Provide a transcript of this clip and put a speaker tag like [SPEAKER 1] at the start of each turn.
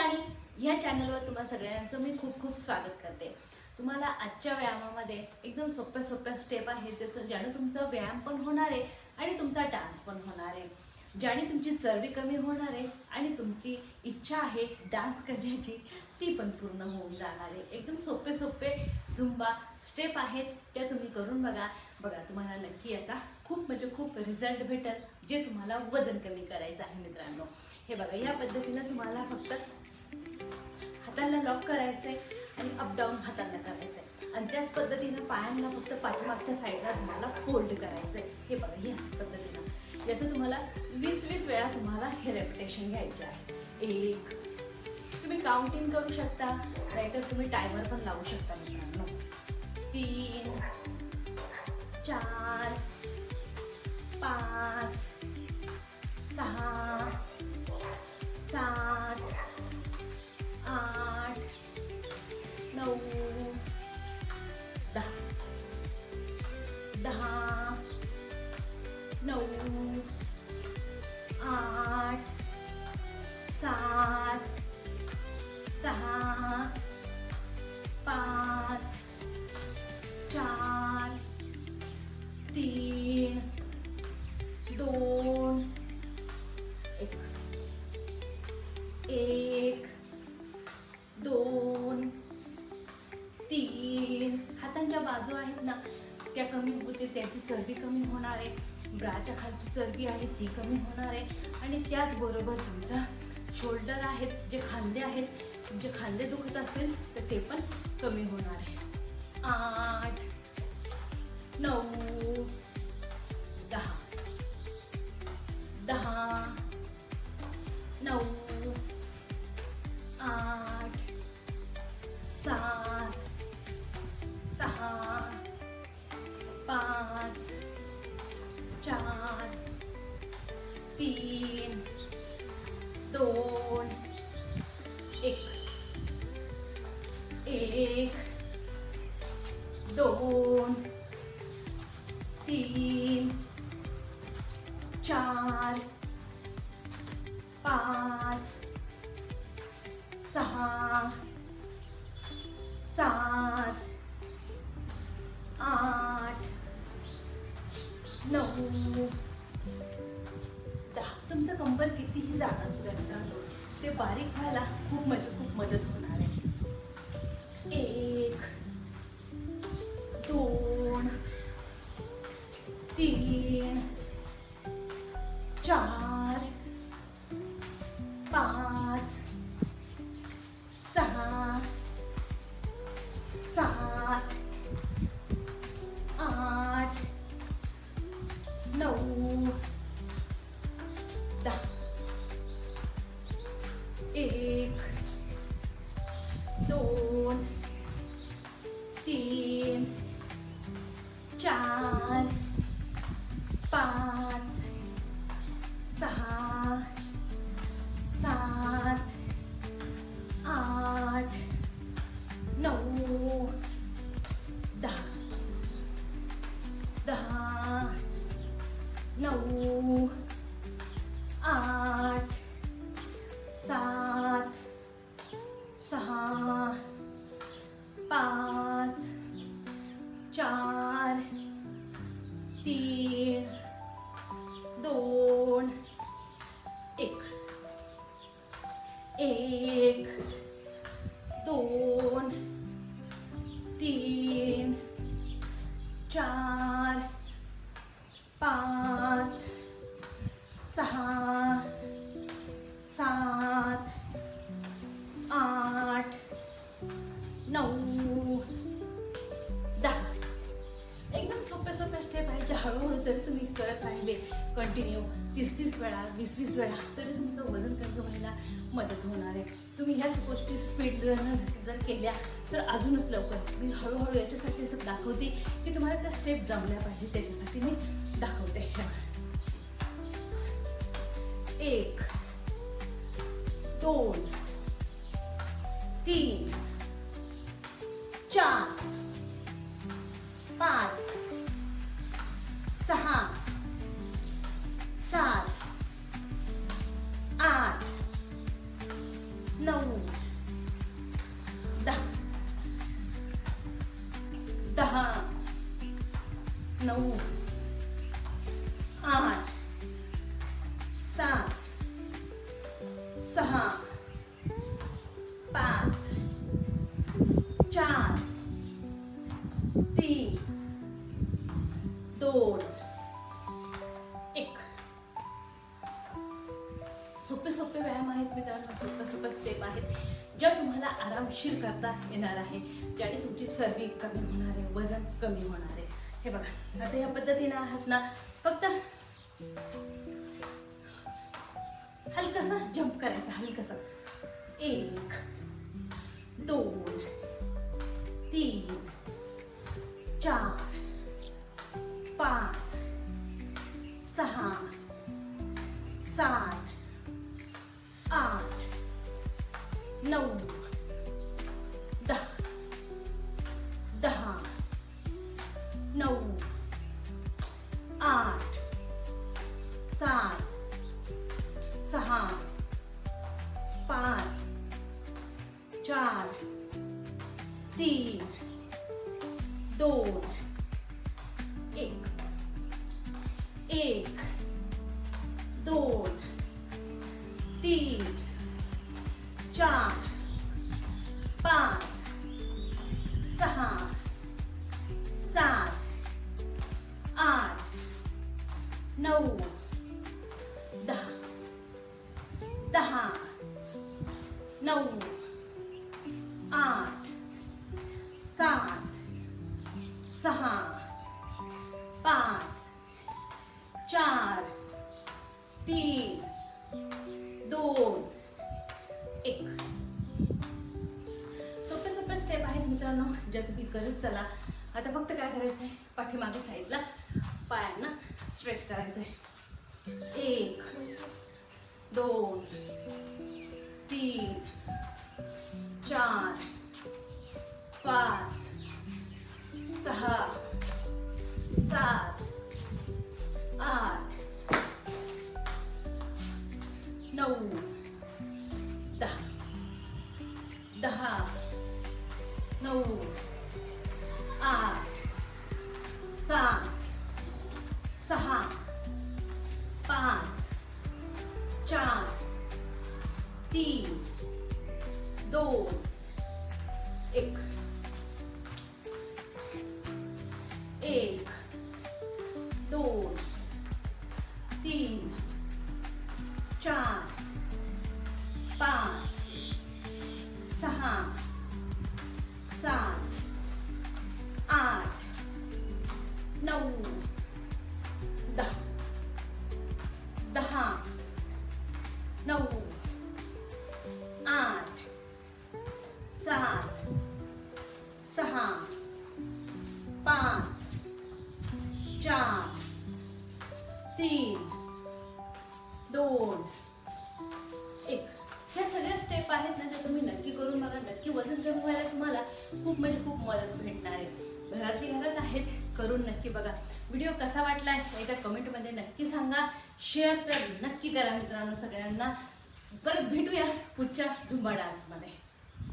[SPEAKER 1] राणी ह्या चॅनलवर तुम्हा सगळ्यांचं मी खूप खूप स्वागत करते. तुम्हाला आजच्या व्यायामामध्ये एकदम सोप्या सोप्या स्टेप आहेत जे ज्याने तुमचा व्यायाम पण होणार आहे आणि तुमचा डान्स पण होणार आहे. ज्याने तुमची चरबी कमी होणार आहे आणि तुमची इच्छा आहे डान्स करण्याची ती पण पूर्ण होऊन जाणार आहे. एकदम सोपे सोपे झुंबा स्टेप आहेत त्या तुम्ही करून बघा. बघा तुम्हाला नक्की याचा खूप म्हणजे खूप रिझल्ट भेटेल जे तुम्हाला वजन कमी करायचं आहे मित्रांनो. हे बघा या पद्धतीनं तुम्हाला फक्त हातांना लॉक करायचंय आणि अपडाऊन हातांना करायचंय. आणि त्याच पद्धतीनं पायांना फक्त पाठीमागच्या साईडला तुम्हाला फोल्ड करायचंय. हे बघा ह्याच पद्धतीनं. याचं तुम्हाला वीस वीस वेळा तुम्हाला हे रेपिटेशन घ्यायचे आहे. एक तुम्ही काउंटिंग करू शकता नाहीतर तुम्ही टायमर पण लावू शकता मित्रांनो. तीन चार पाच सहा सात दहा. दहा. नऊ. आठ. सात. सहा. पाच. चार. कमी होणार आहे. ब्राच्या खालची चरबी आहे ती कमी होणार आहे. आणि त्याचबरोबर तुमचा शोल्डर आहेत जे खांदे आहेत तुमचे खांदे दुखत असतील तर ते पण कमी होणार आहे. आठ नऊ तीन दोन एक. एक दोन तीन चार पाच सहा सात आठ नऊ तुमचं कितीही जाणं सुद्धा मित्रांनो ते बारीक व्हायला खूप म्हणजे खूप मदत होते. चार तीन दोन एक. एक दोन तीन चार पाच सहा सात स्टेप आहेत जे हळूहळू जर तुम्ही करत राहिले कंटिन्यू तीस तीस वेळा वीस वीस वेळा तरी तुमचं वजन कमी व्हायला मदत होणार आहे. तुम्ही ह्याच गोष्टी स्पीड जर केल्या तर अजूनच लवकर. मी हळूहळू याच्यासाठी असं दाखवते की तुम्हाला त्या स्टेप जमल्या पाहिजे त्याच्यासाठी मी दाखवते. एक दोन नऊ. दहा. दहा. नऊ. आठ. सात. सहा. स्टेप आहेत ज्या तुम्हाला आरामशीर करता येणार आहे ज्याने तुमची चरबी कमी होणार आहे वजन कमी होणार आहे. हे बघा आता या पद्धतीने आहात ना फक्त हलकसा जंप करायचं हलकसा. एक तीन दोन एक. एक. स्ट्रेट करायचं आहे एक दोन तीन चार पाच सहा सात आठ नऊ चार तीन दोन एक. एक दोन तीन चार पाच सहा सात तुम्ही नक्की करून बघा नक्की वजन कमी व्हायला तुम्हाला खूप म्हणजे खूप मदत भेटणार आहे. घरातली घरात आहेत करून नक्की बघा. व्हिडिओ कसा वाटला एकदा कमेंटमध्ये नक्की सांगा. शेअर तर नक्की करा मित्रांनो सगळ्यांना. परत भेटूया पुढच्या झुंबा डान्समध्ये